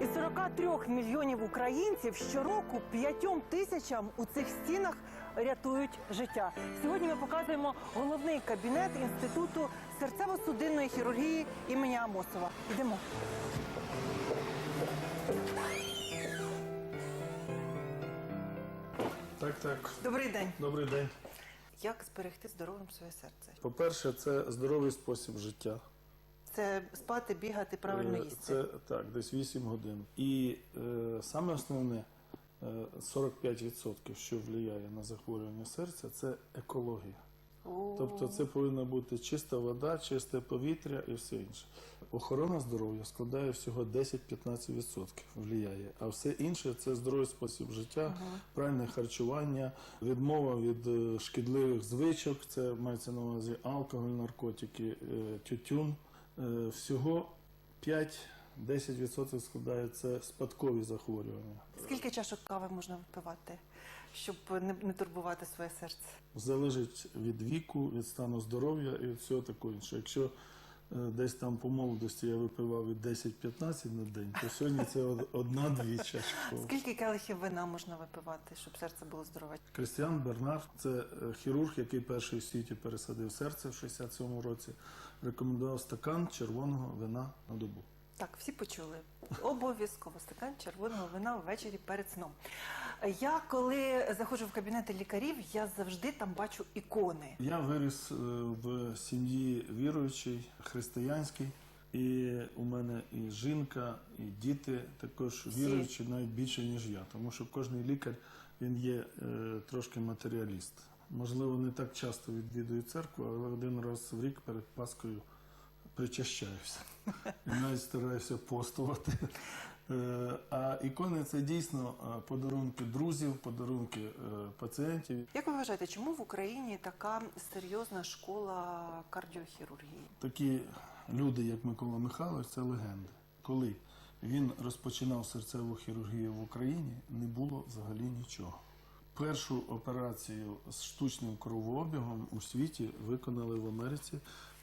Із 43 мільйонів українців щороку п'ятьом тисячам у цих стінах рятують життя. Сьогодні ми показуємо головний кабінет інституту серцево-судинної хірургії імені Амосова. Йдемо. Так, так. Добрий день. Добрий день. Як зберегти здоровим своє серце? По-перше, це здоровий спосіб життя. Це спати, бігати, правильно Е, їсти. Це так, десь 8 годин. І е, саме основне е, 45%, що впливає на захворювання серця, це екологія. О, Тобто це повинна бути чиста вода, чисте повітря і все інше. Охорона здоров'я складає всього 10-15% впливає, а все інше це здоровий спосіб життя, правильне харчування, відмова від е, шкідливих звичок, це мається на увазі алкоголь, наркотики, е, тютюн. Е, Всього 5-10% складає це спадкові захворювання. Скільки чашок кави можна випивати, щоб не, турбувати своє серце? залежить від віку, від стану здоров'я і від всього такого іншого. Якщо десь там по молодості я випивав від 10-15 на день, то сьогодні це одна-дві чашки. Скільки келихів вина можна випивати, щоб серце було здорове? Крістіан Бернар це е, хірург, який перший в світі пересадив серце в 67-му році, рекомендував стакан червоного вина на добу. Так, всі почули. Обов'язково стакан червоного вина ввечері перед сном. Я коли заходжу в кабінети лікарів, я завжди там бачу ікони. Я виріс е, в сім'ї віруючій, християнській. І у мене і жінка, і діти також віруючі навіть більше, ніж я. Тому що кожен лікар він є е, трошки матеріаліст. Можливо, не так часто відвідую церкву, але один раз в рік перед Паскою причащаюся. І навіть стараюся постувати. Е, А ікони це дійсно е, подарунки друзів, подарунки е, пацієнтів. Як ви вважаєте, чому в Україні така серйозна школа кардіохірургії? Такі люди, як Микола Михайлович, це легенди. Коли він розпочинав серцеву хірургію в Україні, не було взагалі нічого. Першу операцію з штучним кровообігом у світі виконали в Америці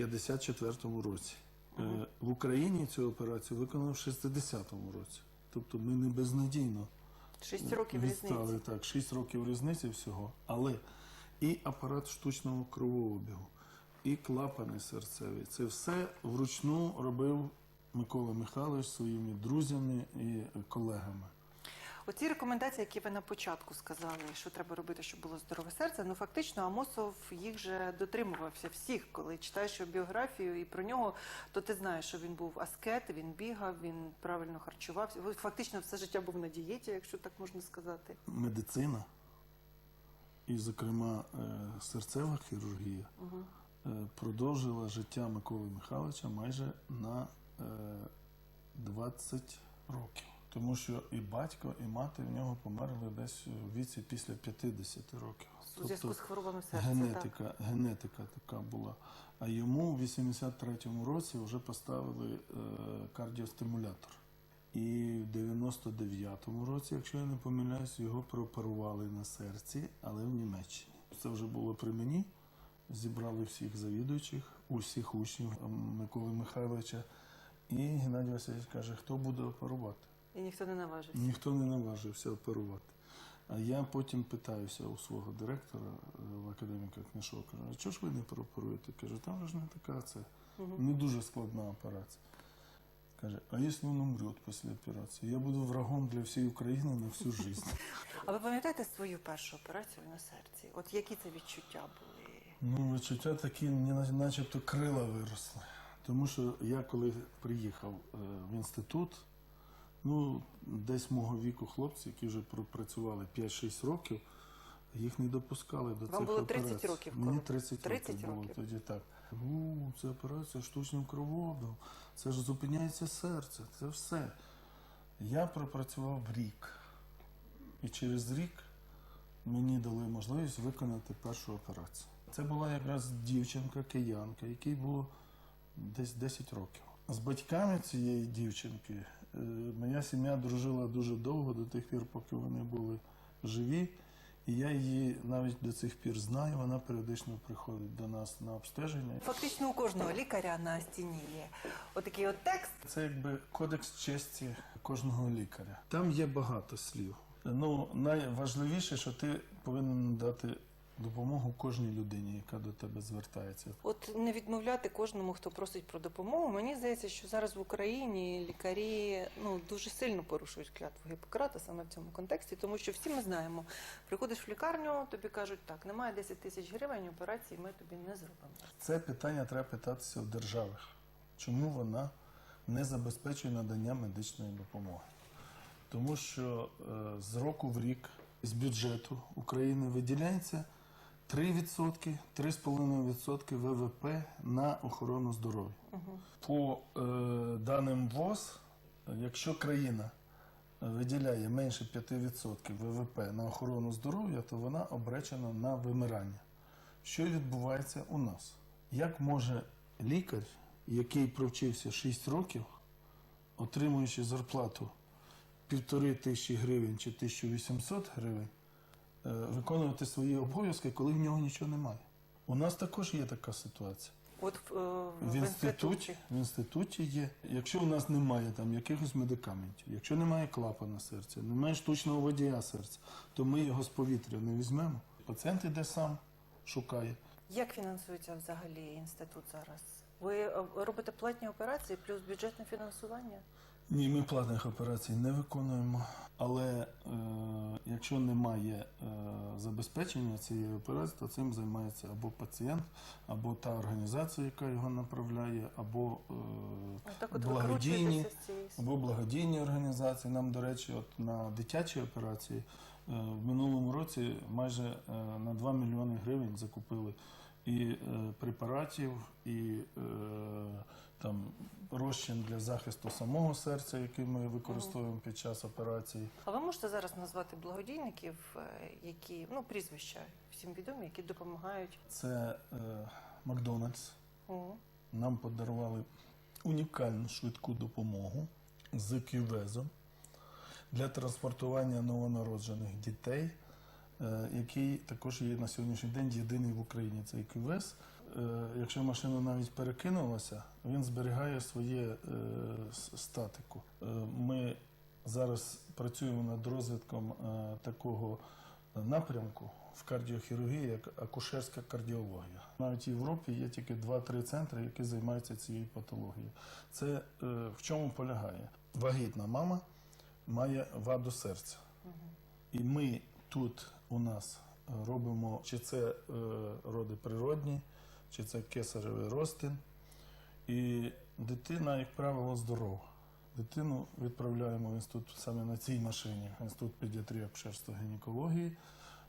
54-му році. Е, В Україні цю операцію виконали в 60-му році. Тобто ми не безнадійно Шість років відстали різниці. так, 6 років різниці всього. Але і апарат штучного кровообігу, і клапани серцеві. Це все вручну робив Микола Михайлович своїми друзями і колегами. Оці рекомендації, які ви на початку сказали, що треба робити, щоб було здорове серце. Ну фактично, Амосов їх же дотримувався всіх. Коли читаєш його біографію і про нього, то ти знаєш, що він був аскет, він бігав, він правильно харчувався. Фактично, все життя був на дієті, якщо так можна сказати. Медицина, і, зокрема, е, серцева хірургія, е, продовжила життя Миколи Михайловича майже на е, 20 років. Тому що і батько, і мати в нього померли десь у віці після 50 років. У зв'язку з хворобами серця. генетика, генетика така була. А йому в 83-му році вже поставили е, кардіостимулятор. І в 99-му році, якщо я не помиляюсь, його прооперували на серці, але в Німеччині. Це вже було при мені. Зібрали всіх завідуючих, усіх учнів е, Миколи Михайловича. І Геннадій Васильович каже, хто буде оперувати? І ніхто не наважився. Ніхто не наважився оперувати. А я потім питаюся у свого директора е, в академіка Книжова, кажу, а чого ж ви не прооперуєте? Кажу, там же ж не така це, не дуже складна операція. Каже, а якщо він умрет після операції? Я буду врагом для всієї України на всю життя. А ви пам'ятаєте свою першу операцію на серці? От які це відчуття були? Ну, відчуття такі, начебто крила виросли. Тому що я коли приїхав е, в інститут, ну, десь мого віку хлопці, які вже пропрацювали 5-6 років, їх не допускали до Вам цих було 30 операцій. років, Мені 30, 30 років було років. тоді так. У, це операція штучним кровообігом, це ж зупиняється серце, це все. Я пропрацював рік. І через рік мені дали можливість виконати першу операцію. Це була якраз дівчинка, киянка, якій було десь 10 років. З батьками цієї дівчинки моя сім'я дружила дуже довго, до тих пір, поки вони були живі. І я її навіть до цих пір знаю. Вона періодично приходить до нас на обстеження. Фактично у кожного лікаря на стіні є отакий от текст. Це якби кодекс честі кожного лікаря. Там є багато слів. Ну, найважливіше, що ти повинен дати допомогу кожній людині, яка до тебе звертається. От не відмовляти кожному, хто просить про допомогу. Мені здається, що зараз в Україні лікарі ну дуже сильно порушують клятву Гіппократа саме в цьому контексті, тому що всі ми знаємо, приходиш в лікарню, тобі кажуть, так, немає 10 тисяч гривень, операції ми тобі не зробимо. Це питання треба питатися у держави. Чому вона не забезпечує надання медичної допомоги? Тому що е, з року в рік з бюджету України виділяється 3%, 3,5% ВВП на охорону здоров'я. По е, даним ВОЗ, якщо країна виділяє менше 5% ВВП на охорону здоров'я, то вона обречена на вимирання. Що відбувається у нас? Як може лікар, який провчився 6 років, отримуючи зарплату півтори тисячі гривень чи 1800 гривень, виконувати свої обов'язки, коли в нього нічого немає? У нас також є така ситуація. От в, е, В інституті, в інституті є. Якщо у нас немає там якихось медикаментів, якщо немає клапана серця, немає штучного водія серця, то ми його з повітря не візьмемо. Пацієнт іде сам, шукає. Як фінансується взагалі інститут зараз? Ви е, робите платні операції плюс бюджетне фінансування? Ні, ми платних операцій не виконуємо. Але е, якщо немає е, забезпечення цієї операції, то цим займається або пацієнт, або та організація, яка його направляє, або е, от благодійні, або благодійні організації. Нам, до речі, от на дитячі операції е, в минулому році майже е, на 2 мільйони гривень закупили і е, препаратів, і е, там розчин для захисту самого серця, який ми використовуємо під час операції. А ви можете зараз назвати благодійників, е, які ну прізвища всім відомі, які допомагають? Це е, Макдональдс. О, Нам подарували унікальну швидку допомогу з кювезом для транспортування новонароджених дітей, е, який також є на сьогоднішній день єдиний в Україні. Цей кювез. Е, Якщо машина навіть перекинулася, він зберігає своє е, статику. Е, Ми зараз працюємо над розвитком такого напрямку в кардіохірургії, як акушерська кардіологія. Навіть в Європі є тільки 2-3 центри, які займаються цією патологією. Це в чому полягає? Вагітна мама має ваду серця. І ми тут у нас робимо, чи це роди природні, чи це кесаревий розтин. І дитина, як правило, здорова. Дитину відправляємо в інститут саме на цій машині, в інститут педіатрії, акушерства, гінекології.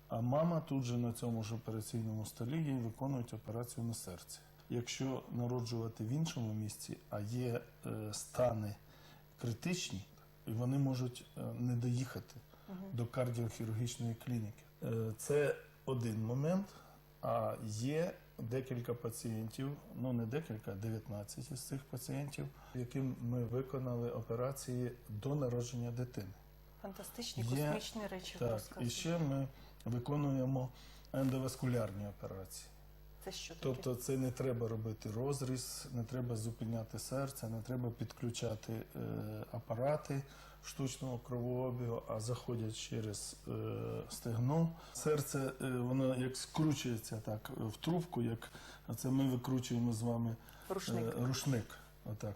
А мама тут же на цьому ж операційному столі їй виконують операцію на серці. Якщо народжувати в іншому місці, а є е, стани критичні, і вони можуть е, не доїхати до кардіохірургічної клініки. Е, Це один момент. А є декілька пацієнтів, ну не декілька, а 19 із цих пацієнтів, яким ми виконали операції до народження дитини. фантастичні Є- космічні речі. Так, і ще ми виконуємо ендоваскулярні операції. Це що таке? Тобто це не треба робити розріз, не треба зупиняти серце, не треба підключати е, апарати штучного кровообігу, а заходять через е, стегно. Серце е, воно як скручується так в трубку, як це ми викручуємо з вами Рушник. е, рушник. Отак.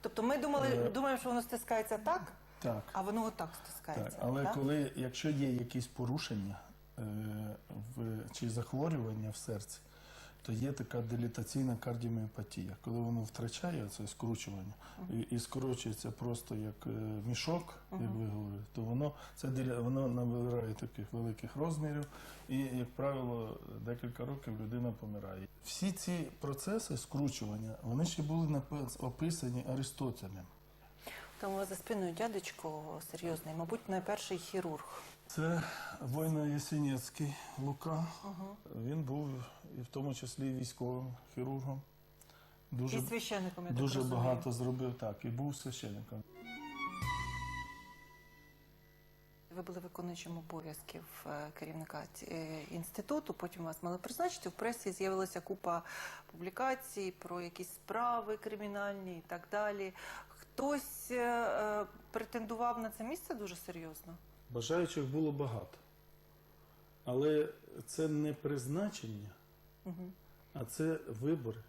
Тобто ми думали, Е, думаємо, що воно стискається так, Так. а воно отак Так, стискається. але так? коли, якщо є якісь порушення е, в, чи захворювання в серці, то є така дилітаційна кардіоміопатія, коли воно втрачає це скручування і, і скручується просто як е, мішок, як ви говорите, то воно це воно набирає таких великих розмірів, і, як правило, декілька років людина помирає. Всі ці процеси скручування вони ще були описані Аристотелем. Там у вас за спиною дядечко серйозний, мабуть, найперший хірург. Це воїна Єсенєцький Лука. Він був і в тому числі військовим хірургом. Дуже, І священником, я так дуже розумію. багато зробив так, і був священником. Ви були виконуючим обов'язків е, керівника е, інституту. Потім вас мали призначити. В пресі з'явилася купа публікацій про якісь справи кримінальні і так далі. Хтось е, претендував на це місце дуже серйозно. Бажаючих було багато. Але це не призначення, Угу. а це вибори.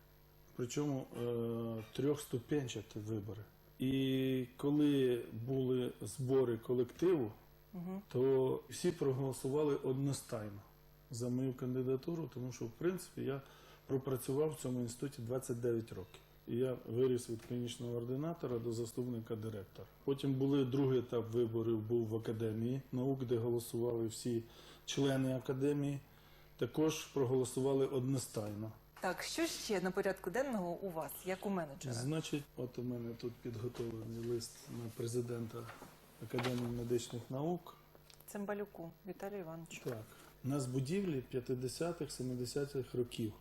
Причому е, трьохступенчаті вибори. І коли були збори колективу, Угу. то всі проголосували одностайно за мою кандидатуру, тому що, в принципі, я пропрацював в цьому інституті 29 років. І я виріс від клінічного ординатора до заступника директора. Потім були другий етап виборів був в академії наук, де голосували всі члени академії. Також проголосували одностайно. Так, що ще на порядку денного у вас, як у менеджера? Значить, от у мене тут підготовлений лист на президента Академії медичних наук. Цимбалюку Віталію Івановичу. Так, у нас будівлі 50-х, 70-х років.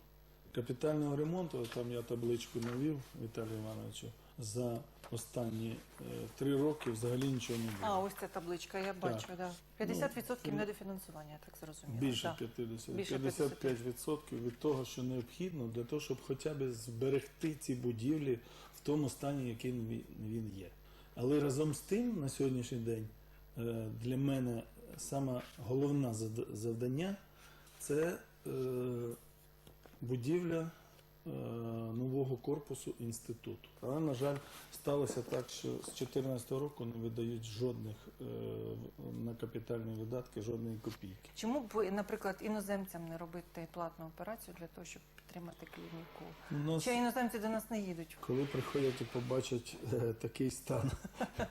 Капітального ремонту, там я табличку навів Віталію Івановичу, за останні е, три роки взагалі нічого не А, ось ця табличка, я бачу, да. 50% ну, недофінансування, я так зрозуміла. Більше Да. 50, Більше 55% від того, що необхідно для того, щоб хоча б зберегти ці будівлі в тому стані, яким він- є. Але разом з тим, на сьогоднішній день е, для мене саме головне завдання це е, будівля е, нового корпусу інституту. Але, на жаль, сталося так, що з 2014 року не видають жодних е, на капітальні видатки, жодної копійки. Чому б, наприклад, іноземцям не робити платну операцію для того, щоб підтримати клініку? Нас, Чи іноземці до нас не їдуть? коли приходять і побачать е, такий стан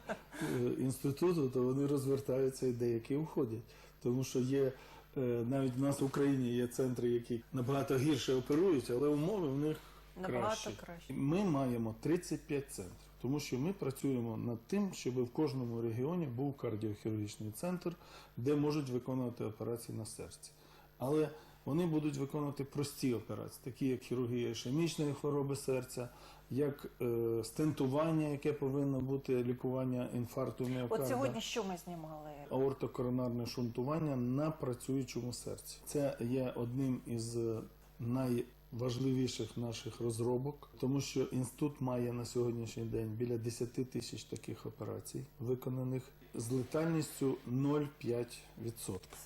інституту, то вони розвертаються і деякі уходять. Тому що є навіть в нас в Україні є центри, які набагато гірше оперують, але умови в них Набагато кращі. краще. Ми маємо 35 центрів, тому що ми працюємо над тим, щоб в кожному регіоні був кардіохірургічний центр, де можуть виконувати операції на серці. Але вони будуть виконувати прості операції, такі як хірургія ішемічної хвороби серця, як е, стентування, яке повинно бути лікування інфаркту міокарда От сьогодні що ми знімали? аортокоронарне шунтування на працюючому серці. Це є одним із е, найважливіших наших розробок, тому що інститут має на сьогоднішній день біля 10 тисяч таких операцій, виконаних з летальністю 0,5%.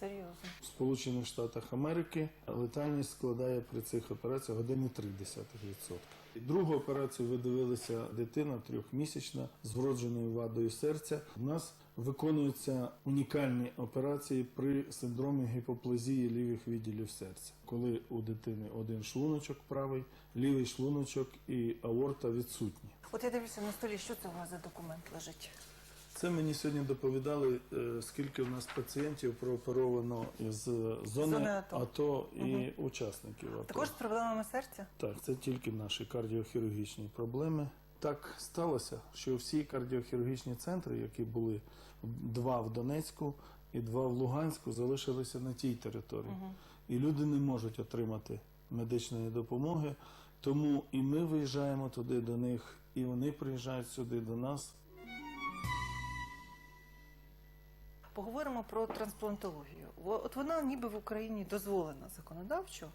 Серйозно. В Сполучених Штатах Америки летальність складає при цих операціях 1,3%. Другу операцію ви дивилися дитина трьохмісячна з вродженою вадою серця. У нас виконуються унікальні операції при синдромі гіпоплазії лівих відділів серця, коли у дитини один шлуночок правий, лівий шлуночок і аорта відсутні. От я дивлюся на столі, що це за документ лежить? Це мені сьогодні доповідали, е, скільки в нас пацієнтів прооперовано із зони, Зони АТО. АТО, і учасників АТО. Також з проблемами серця? Так, це тільки наші кардіохірургічні проблеми. Так сталося, що всі кардіохірургічні центри, які були два в Донецьку і два в Луганську, залишилися на тій території. Угу. І люди не можуть отримати медичної допомоги. Тому і ми виїжджаємо туди до них, і вони приїжджають сюди до нас. Поговоримо про трансплантологію. От вона ніби в Україні дозволена законодавчо,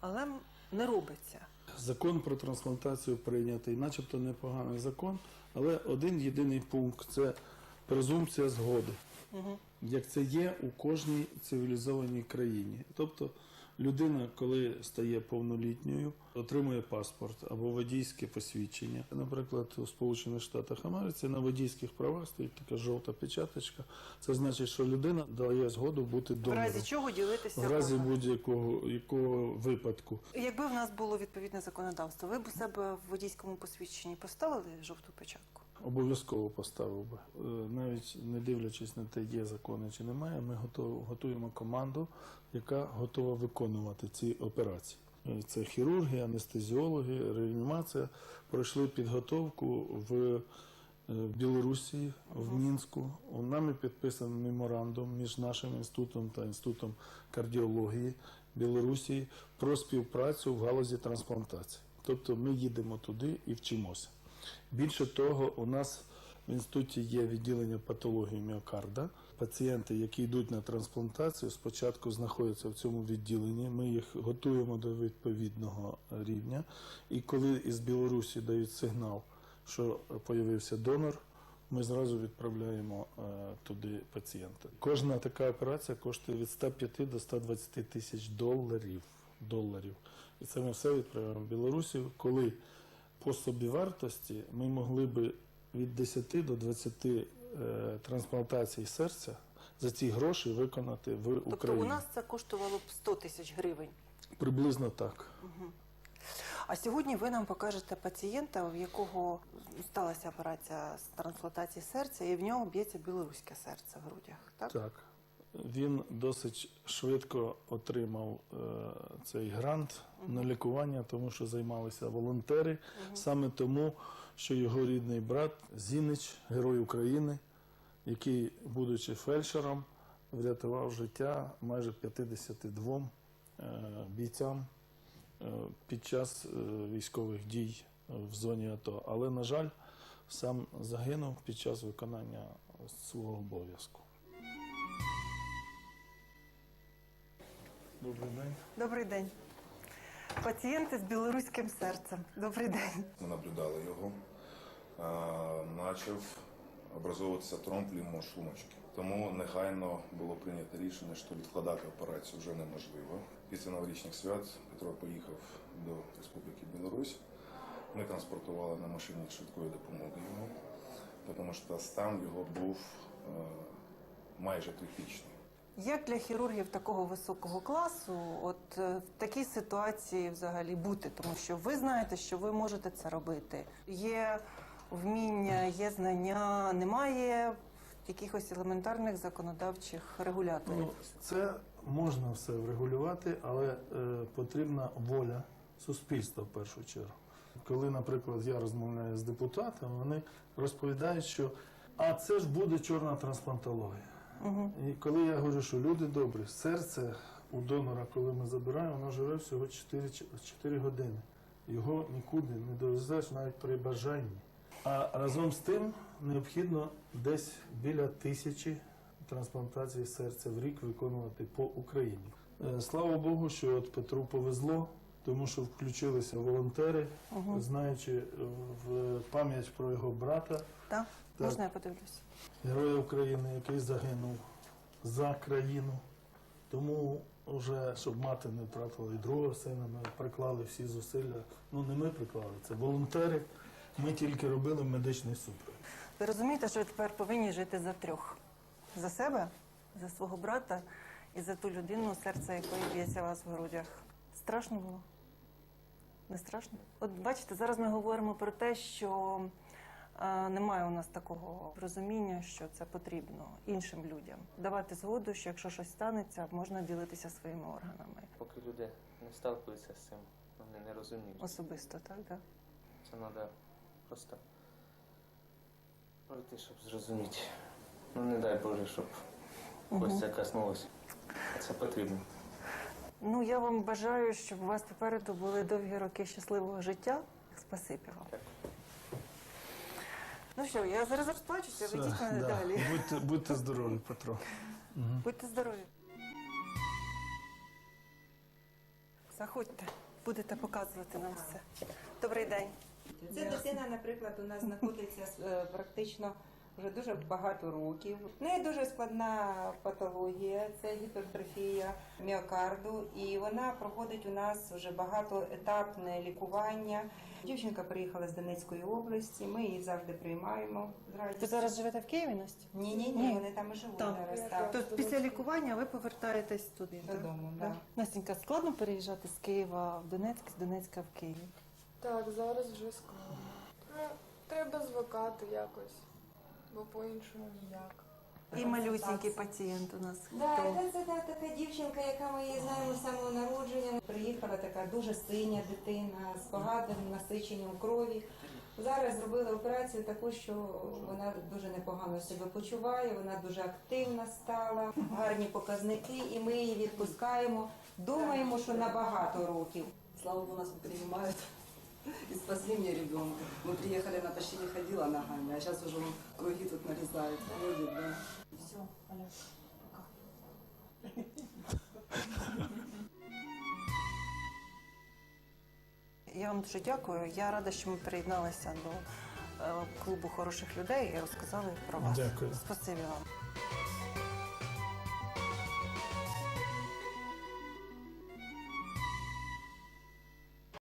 але не робиться. Закон про трансплантацію прийнятий, начебто непоганий закон, але один єдиний пункт це презумпція згоди. Угу. як це є у кожній цивілізованій країні. Тобто людина, коли стає повнолітньою, отримує паспорт або водійське посвідчення. Наприклад, у Сполучених Штатах Америці на водійських правах стоїть така жовта печаточка. Це значить, що людина дає згоду бути В разі чого ділитися? В разі будь-якого якого випадку. Якби в нас було відповідне законодавство, ви б у себе в водійському посвідченні поставили жовту печатку? Обов'язково поставив би. Е, Навіть не дивлячись на те, є закони чи немає, ми готуємо команду, яка готова виконувати ці операції. Е, Це хірурги, анестезіологи, реанімація. Пройшли підготовку в е, Білорусі, в Мінську. У нами підписаний меморандум між нашим інститутом та інститутом кардіології Білорусі про співпрацю в галузі трансплантації. Тобто ми їдемо туди і вчимося. Більше того, у нас В інституті є відділення патології міокарда. Пацієнти, які йдуть на трансплантацію, спочатку знаходяться в цьому відділенні. Ми їх готуємо до відповідного рівня. І коли із Білорусі дають сигнал, що появився донор, ми зразу відправляємо е, туди пацієнта. Кожна така операція коштує від 105 до 120 тисяч доларів. доларів. І це ми все відправляємо в Білорусі, коли по собівартості ми могли би від 10 до 20 е, трансплантацій серця за ці гроші виконати в Тобто Україні. у нас це коштувало б 100 тисяч гривень. Приблизно так. А сьогодні ви нам покажете пацієнта, в якого сталася операція з трансплантації серця, і в нього б'ється білоруське серце в грудях. Так? Так. Він досить швидко отримав е, цей грант на лікування, тому що займалися волонтери. Саме тому, що його рідний брат Зінич, герой України, який, будучи фельдшером, врятував життя майже 52 е, бійцям е, під час е, військових дій в зоні АТО. Але, на жаль, сам загинув під час виконання свого обов'язку. Добрий день. Добрий день. Пацієнти з білоруським серцем. Добрий день. Ми наблюдали його. А, Почав образовуватися тромб лімошлуночки. Тому негайно було прийнято рішення, що відкладати операцію вже неможливо. Після новорічних свят Петро поїхав до Республіки Білорусь. Ми транспортували на машині швидкої допомоги його, тому що стан його був е, майже критичний. Як для хірургів такого високого класу, от е, в такій ситуації взагалі бути, тому що ви знаєте, що ви можете це робити. Є вміння, є знання, немає якихось елементарних законодавчих регуляторів. Ну, це можна все врегулювати, але е, потрібна воля суспільства в першу чергу. Коли, наприклад, я розмовляю з депутатами, вони розповідають, що а це ж буде чорна трансплантологія. І коли я говорю, що люди добрі, серце у донора, коли ми забираємо, воно живе всього 4, 4 години. Його нікуди не довезеш навіть при бажанні. А разом з тим необхідно десь біля тисячі трансплантацій серця в рік виконувати по Україні. Е, Слава Богу, що от Петру повезло, тому що включилися волонтери, Угу. знаючи е, в пам'ять про його брата, Так? Так. Можна я подивлюсь? Героя України, який загинув за країну. Тому вже, щоб мати не втратила і другого сина, ми приклали всі зусилля. Ну не ми приклали, це волонтери. Ми тільки робили медичний супровід. Ви розумієте, що ви тепер повинні жити за трьох: за себе, за свого брата і за ту людину, серце якої б'ється у вас в грудях. Страшно було? Не страшно? От бачите, зараз ми говоримо про те, що е, немає у нас такого розуміння, що це потрібно іншим людям. Давати згоду, що якщо щось станеться, можна ділитися своїми органами. Поки люди не сталкуються з цим, вони не розуміють. Особисто, так? Да? Це треба просто пройти, щоб зрозуміти. Ну не дай Боже, щоб когось це коснулося. Це потрібно. Ну, я вам бажаю, щоб у вас попереду були довгі роки щасливого життя. Спасибі вам. Ну що, я зараз розплачуся, Все, ведіть мене да. далі. Будьте, будьте здорові, Петро. Будьте здорові. Заходьте, будете показувати нам все. Добрий день. Ця дитина, наприклад, у нас знаходиться е, практично вже дуже багато років. В неї дуже складна патологія, це гіпертрофія міокарду, і вона проходить у нас вже багатоетапне лікування. Дівчинка приїхала з Донецької області. Ми її завжди приймаємо. з Ви зараз живете в Києві, Настя? Ні, ні, Ні. вони там і живуть Там. зараз. Так. Тобто після лікування ви повертаєтесь туди. так? Додому, Так. да. Настенька, складно переїжджати з Києва в Донецьк, з Донецька в Київ. Так, зараз вже складно. Ну, треба звикати якось, бо по-іншому ніяк. І малюсінький пацієнт у нас. Да, це, це та- така дівчинка, яка ми її знаємо з самого народження. Приїхала така дуже синя дитина з багатим насиченням крові. Зараз зробили операцію таку, що вона дуже непогано себе почуває, вона дуже активна стала, гарні показники, і ми її відпускаємо. Думаємо, що на багато років. Слава Богу, нас приймають. и спасли мне ребенка. Мы приехали, она почти не ходила ногами, а сейчас уже он круги тут нарезает, ходит, да. Все, Оля, пока. Я вам дуже дякую. Я рада, що ми приєдналися до е, клубу хороших людей і розказали про вас. Дякую. Спасибі вам.